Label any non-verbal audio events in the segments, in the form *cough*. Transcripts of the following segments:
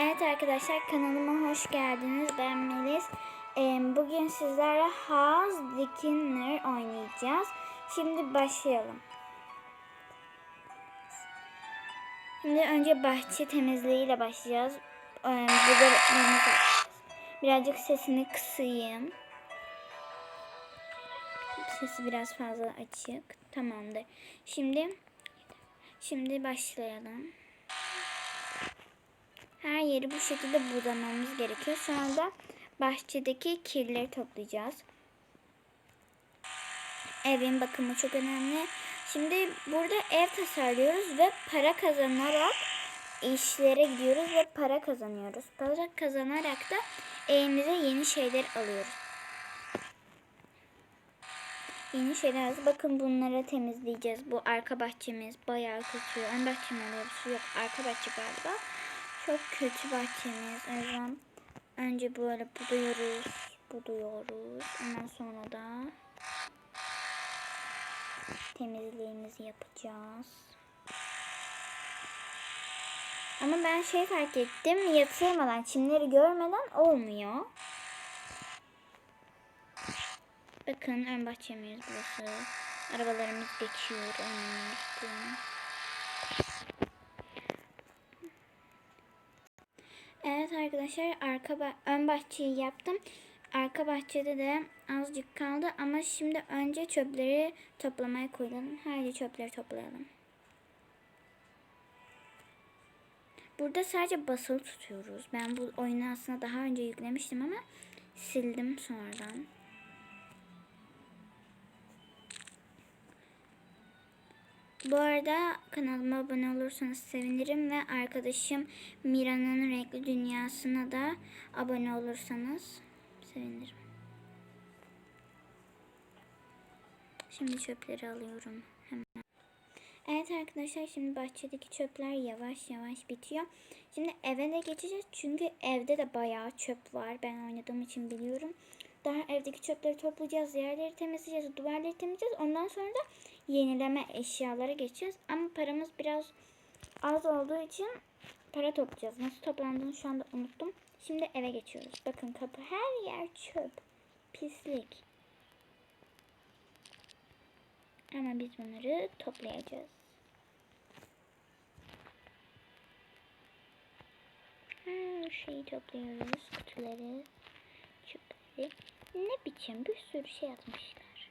Evet arkadaşlar kanalıma hoş geldiniz. Ben Melis. Ee, Bugün sizlerle House Dickiner oynayacağız. Şimdi başlayalım. Şimdi önce bahçe temizliğiyle başlayacağız. Ee, birazcık sesini kısayım. Sesi biraz fazla açık. Tamamdır. Şimdi şimdi başlayalım. Her yeri bu şekilde budamamız gerekiyor. Sonra da bahçedeki kirleri toplayacağız. Evin bakımı çok önemli. Şimdi burada ev tasarlıyoruz ve para kazanarak işlere gidiyoruz ve para kazanıyoruz. Para kazanarak da evimize yeni şeyler alıyoruz. Yeni şeyler. Bakın bunları temizleyeceğiz. Bu arka bahçemiz bayağı kötü. Ön hepsi yok. Arka bahçe galiba. Çok kötü bahçemiz. O yüzden önce böyle buduyoruz. Buduyoruz. Ondan sonra da temizliğimizi yapacağız. Ama ben şey fark ettim. Yatırmadan, çimleri görmeden olmuyor. Bakın ön bahçemiz burası. Arabalarımız geçiyor. Önümüzde. Evet arkadaşlar arka ön bahçeyi yaptım. Arka bahçede de azıcık kaldı ama şimdi önce çöpleri toplamaya koyalım. Haydi çöpleri toplayalım. Burada sadece basılı tutuyoruz. Ben bu oyunu aslında daha önce yüklemiştim ama sildim sonradan. Bu arada kanalıma abone olursanız sevinirim ve arkadaşım Mira'nın renkli dünyasına da abone olursanız sevinirim. Şimdi çöpleri alıyorum hemen. Evet arkadaşlar şimdi bahçedeki çöpler yavaş yavaş bitiyor. Şimdi eve de geçeceğiz çünkü evde de bayağı çöp var. Ben oynadığım için biliyorum. Daha evdeki çöpleri toplayacağız, yerleri temizleyeceğiz, duvarları temizleyeceğiz. Ondan sonra da yenileme eşyalara geçeceğiz. Ama paramız biraz az olduğu için para toplayacağız. Nasıl toplandığını şu anda unuttum. Şimdi eve geçiyoruz. Bakın kapı her yer çöp. Pislik. Ama biz bunları toplayacağız. Her şeyi topluyoruz. Kutuları, çöpleri. Ne biçim bir sürü şey atmışlar.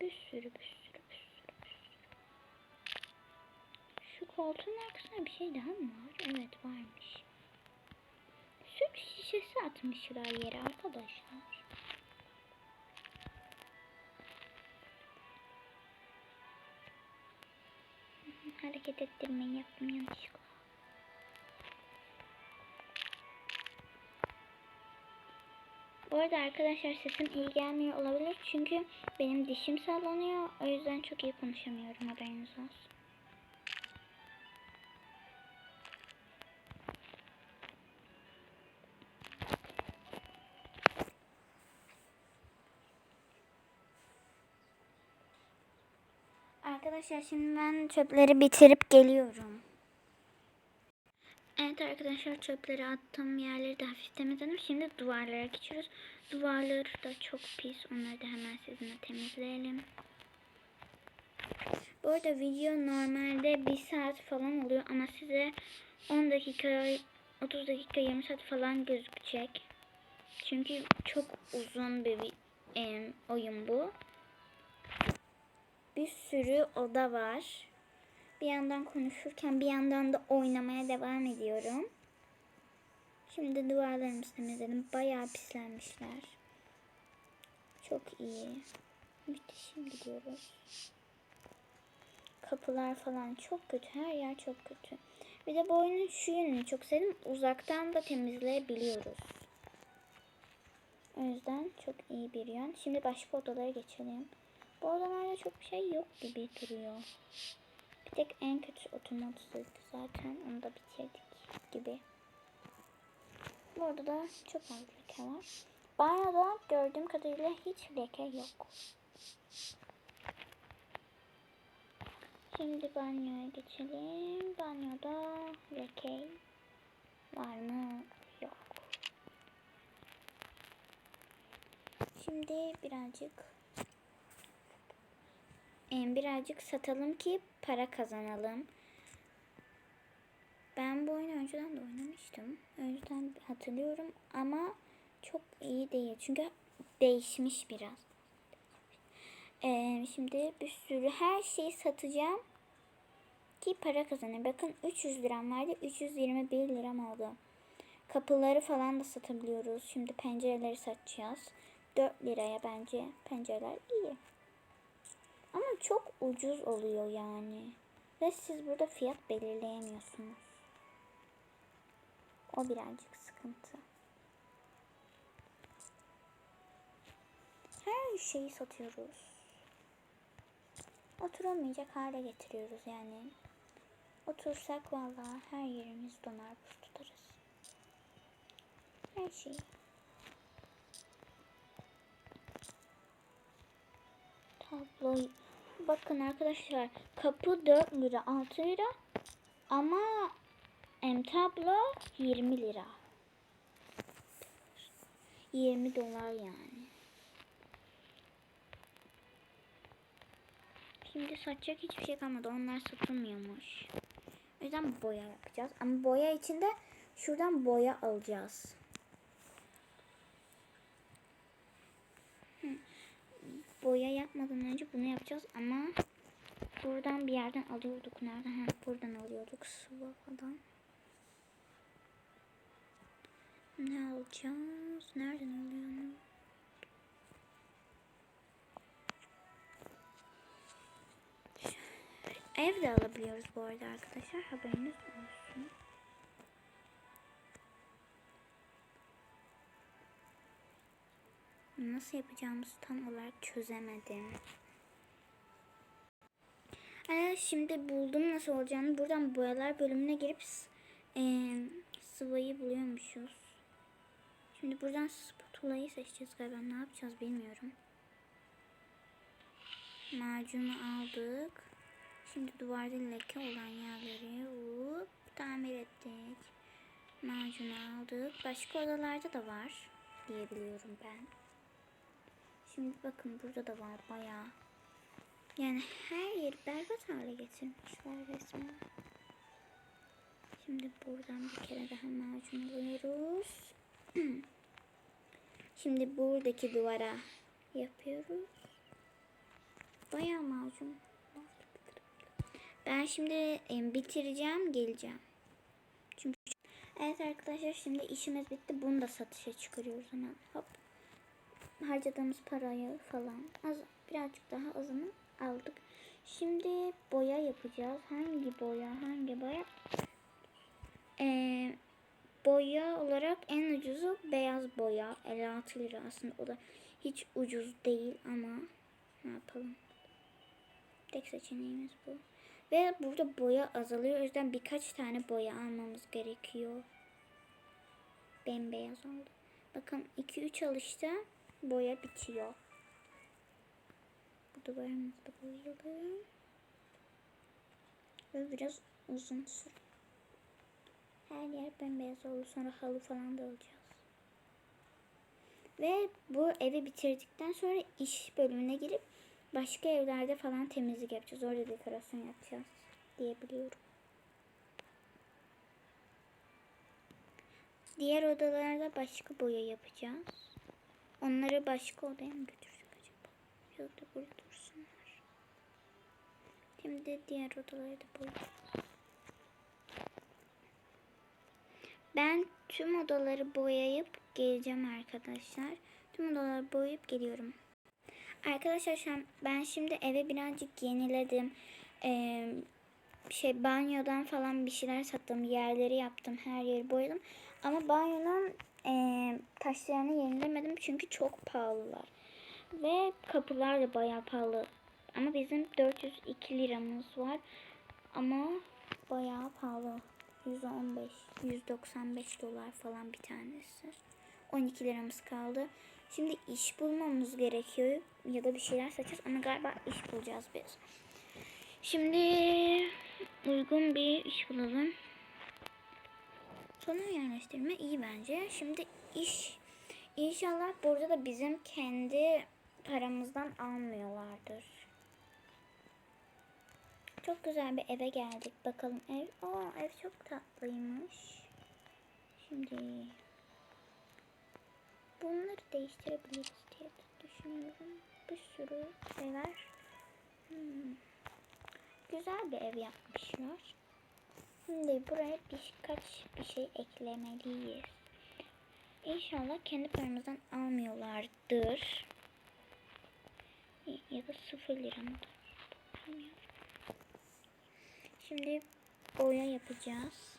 Bir sürü bir sürü bir sürü bir sürü. Şu koltuğun arkasında bir şey daha mı var? Evet varmış. Süt şişesi atmışlar yere arkadaşlar. Hareket ettirmeyi yaptım yanlışlıkla. Arada arkadaşlar sesim iyi gelmiyor olabilir çünkü benim dişim sallanıyor. O yüzden çok iyi konuşamıyorum haberiniz olsun. Arkadaşlar şimdi ben çöpleri bitirip geliyorum. Evet arkadaşlar çöpleri attım. Yerleri de hafif temizledim. Şimdi duvarlara geçiyoruz. Duvarları da çok pis. Onları da hemen sizinle temizleyelim. Bu arada video normalde 1 saat falan oluyor ama size 10 dakika 30 dakika 20 saat falan gözükecek. Çünkü çok uzun bir oyun bu. Bir sürü oda var. Bir yandan konuşurken bir yandan da oynamaya devam ediyorum. Şimdi duvarlarımızı temizledim. Bayağı pislenmişler. Çok iyi. Müthişim gidiyoruz. Kapılar falan çok kötü. Her yer çok kötü. Bir de bu oyunun şu yönünü çok sevdim. Uzaktan da temizleyebiliyoruz. O yüzden çok iyi bir yön. Şimdi başka odalara geçelim. Bu odalarda çok bir şey yok gibi duruyor. Bir tek en kötü otomatik zaten. Onu da bitirdik gibi. Burada da çok az leke var. Banyoda gördüğüm kadarıyla hiç leke yok. Şimdi banyoya geçelim. Banyoda leke var mı? Yok. Şimdi birazcık birazcık satalım ki para kazanalım. Ben bu oyunu önceden de oynamıştım. Önceden hatırlıyorum ama çok iyi değil. Çünkü değişmiş biraz. Ee, şimdi bir sürü her şeyi satacağım ki para kazanayım. Bakın 300 liram vardı. 321 liram oldu. Kapıları falan da satabiliyoruz. Şimdi pencereleri satacağız. 4 liraya bence pencereler iyi. Çok ucuz oluyor yani. Ve siz burada fiyat belirleyemiyorsunuz. O birazcık sıkıntı. Her şeyi satıyoruz. Oturamayacak hale getiriyoruz yani. Otursak vallahi her yerimiz donar buz tutarız. Her şeyi. Tablo. Bakın arkadaşlar kapı 4 lira 6 lira ama em, tablo 20 lira. 20 dolar yani. Şimdi satacak hiçbir şey kalmadı. Onlar satılmıyormuş. O yüzden boya yapacağız. Ama boya için de şuradan boya alacağız. Hı. Boya yapmadan önce bunu yapacağız ama buradan bir yerden alıyorduk. Nereden? Ha, buradan alıyorduk. Sıvavadan. Ne alacağız? Nereden alıyoruz? Ev de alabiliyoruz bu arada arkadaşlar. Haberiniz olsun. Nasıl yapacağımızı tam olarak çözemedim. Ee, şimdi buldum nasıl olacağını. Buradan boyalar bölümüne girip e, sıvayı buluyormuşuz. Şimdi buradan spatulayı seçeceğiz galiba. Ne yapacağız bilmiyorum. Macunu aldık. Şimdi duvarda leke olan yerleri hop, tamir ettik. Macunu aldık. Başka odalarda da var diyebiliyorum ben. Şimdi bakın burada da var bayağı. Yani her yeri berbat hale getirmişler resmen. Şimdi buradan bir kere daha macun alıyoruz. *clears throat* Şimdi buradaki duvara yapıyoruz. Bayağı macun. Ben şimdi e, bitireceğim, geleceğim. Çünkü Evet arkadaşlar şimdi işimiz bitti. Bunu da satışa çıkarıyoruz hemen. Hop. Harcadığımız parayı falan az birazcık daha azını aldık. Şimdi boya yapacağız. Hangi boya? Hangi boya? Ee, boya olarak en ucuzu beyaz boya. 56 lira aslında o da hiç ucuz değil ama ne yapalım? Tek seçeneğimiz bu. Ve burada boya azalıyor. O yüzden birkaç tane boya almamız gerekiyor. Bembeyaz oldu. Bakın 2-3 alışta boya bitiyor. Bu duvarımız da boyalı. Ve biraz uzun süre. Her yer bembeyaz oldu. Sonra halı falan da alacağız. Ve bu evi bitirdikten sonra iş bölümüne girip başka evlerde falan temizlik yapacağız. Orada dekorasyon yapacağız diyebiliyorum. Diğer odalarda başka boya yapacağız. Onları başka odaya mı götürsek acaba? Ya da burada dursunlar. Şimdi diğer odaları da boya. Ben tüm odaları boyayıp geleceğim arkadaşlar. Tüm odaları boyayıp geliyorum. Arkadaşlar ben şimdi eve birazcık yeniledim. Ee, şey banyodan falan bir şeyler sattım. Yerleri yaptım. Her yeri boyadım. Ama banyonun e, taşlarını yenilemedim çünkü çok pahalılar. Ve kapılar da bayağı pahalı. Ama bizim 402 liramız var. Ama bayağı pahalı. 115, 195 dolar falan bir tanesi. 12 liramız kaldı. Şimdi iş bulmamız gerekiyor ya da bir şeyler satacağız ama galiba iş bulacağız biz. Şimdi uygun bir iş bulalım. Sonra yerleştirme iyi bence. Şimdi iş inşallah burada da bizim kendi paramızdan almıyorlardır. Çok güzel bir eve geldik. Bakalım ev. Aa ev çok tatlıymış. Şimdi bunları değiştirebiliriz diye düşünüyorum. Bir sürü şey. Hmm. Güzel bir ev yapmışlar. Şimdi buraya birkaç bir şey eklemeliyiz. İnşallah kendi paramızdan almıyorlardır. Ya da sıfır lira? Bilmiyorum. Şimdi boya yapacağız.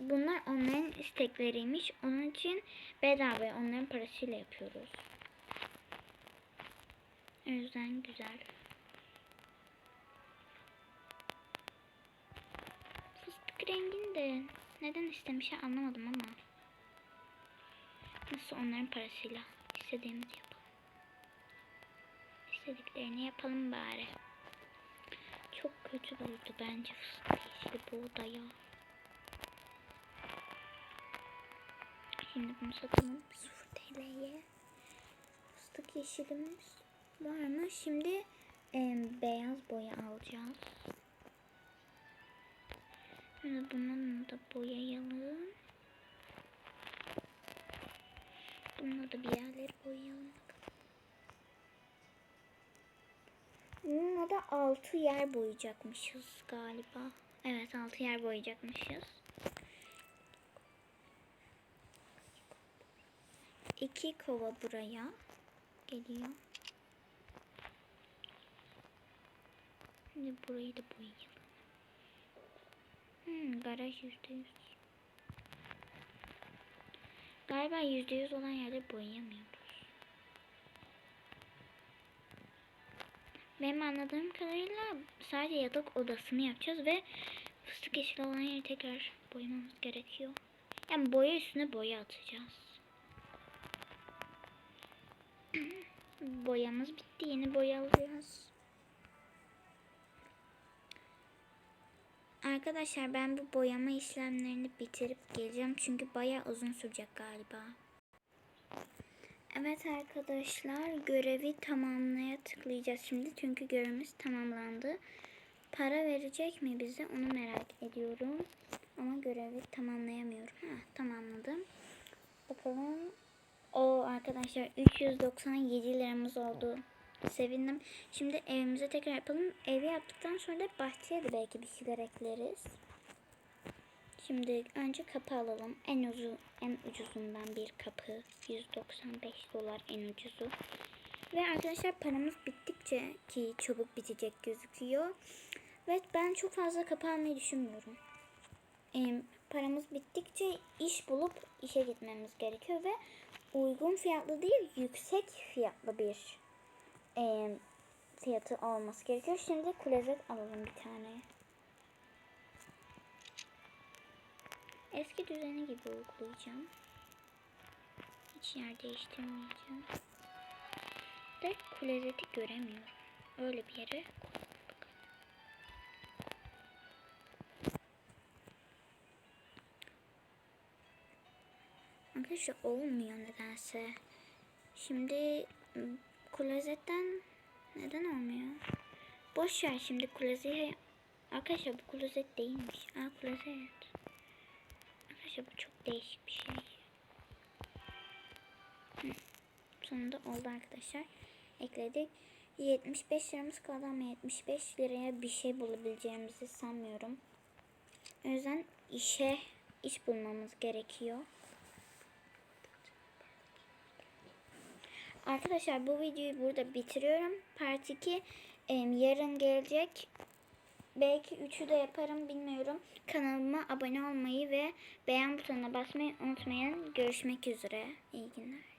Bunlar onların istekleriymiş. Onun için bedava onların parasıyla yapıyoruz. O yüzden güzel. Fıstık rengini de neden istemiş anlamadım ama. Nasıl onların parasıyla istediğimizi yapalım. İstediklerini yapalım bari. Çok kötü durdu bence fıstık yeşili buğdaya. Şimdi bunu satalım 0 TL'ye. Fıstık yeşilimiz var mı? Şimdi em, beyaz boya alacağız. Şimdi bununla da boyayalım. Bununla da bir yerleri boyayalım. Bununla da 6 yer boyayacakmışız galiba. Evet 6 yer boyayacakmışız. İki kova buraya geliyor. Şimdi burayı da boyayalım. Hmm, garaj yüzde yüz. Galiba yüzde yüz olan yerleri boyayamıyoruz. Benim anladığım kadarıyla sadece yatak odasını yapacağız ve fıstık yeşili olan yeri tekrar boyamamız gerekiyor. Yani boya üstüne boya atacağız. *clears throat* Boyamız bitti. Yeni boya alacağız. Arkadaşlar ben bu boyama işlemlerini bitirip geleceğim. Çünkü bayağı uzun sürecek galiba. Evet arkadaşlar görevi tamamlaya tıklayacağız şimdi. Çünkü görevimiz tamamlandı. Para verecek mi bize onu merak ediyorum. Ama görevi tamamlayamıyorum. Ha, tamamladım. Bakalım. O arkadaşlar 397 liramız oldu. Sevindim. Şimdi evimize tekrar yapalım. Evi yaptıktan sonra da bahçeye de belki bir şeyler ekleriz. Şimdi önce kapı alalım. En ucu en ucuzundan bir kapı. 195 dolar en ucuzu. Ve arkadaşlar paramız bittikçe ki çabuk bitecek gözüküyor. Ve ben çok fazla kapı almayı düşünmüyorum. Ee, paramız bittikçe iş bulup işe gitmemiz gerekiyor ve uygun fiyatlı değil yüksek fiyatlı bir e, fiyatı olması gerekiyor. Şimdi klozet alalım bir tane. Eski düzeni gibi uygulayacağım. Hiç yer değiştirmeyeceğim. De klozeti göremiyorum. Öyle bir yere Arkadaşlar olmuyor nedense. Şimdi klozetten neden olmuyor? Boş ver şimdi klozeye. Arkadaşlar bu klozet değilmiş. Aa klozet. Arkadaşlar bu çok değişik bir şey. Sonunda oldu arkadaşlar. Ekledik. 75 liramız kaldı ama 75 liraya bir şey bulabileceğimizi sanmıyorum. O yüzden işe iş bulmamız gerekiyor. Arkadaşlar bu videoyu burada bitiriyorum. Part 2 em, yarın gelecek. Belki 3'ü de yaparım bilmiyorum. Kanalıma abone olmayı ve beğen butonuna basmayı unutmayın. Görüşmek üzere. İyi günler.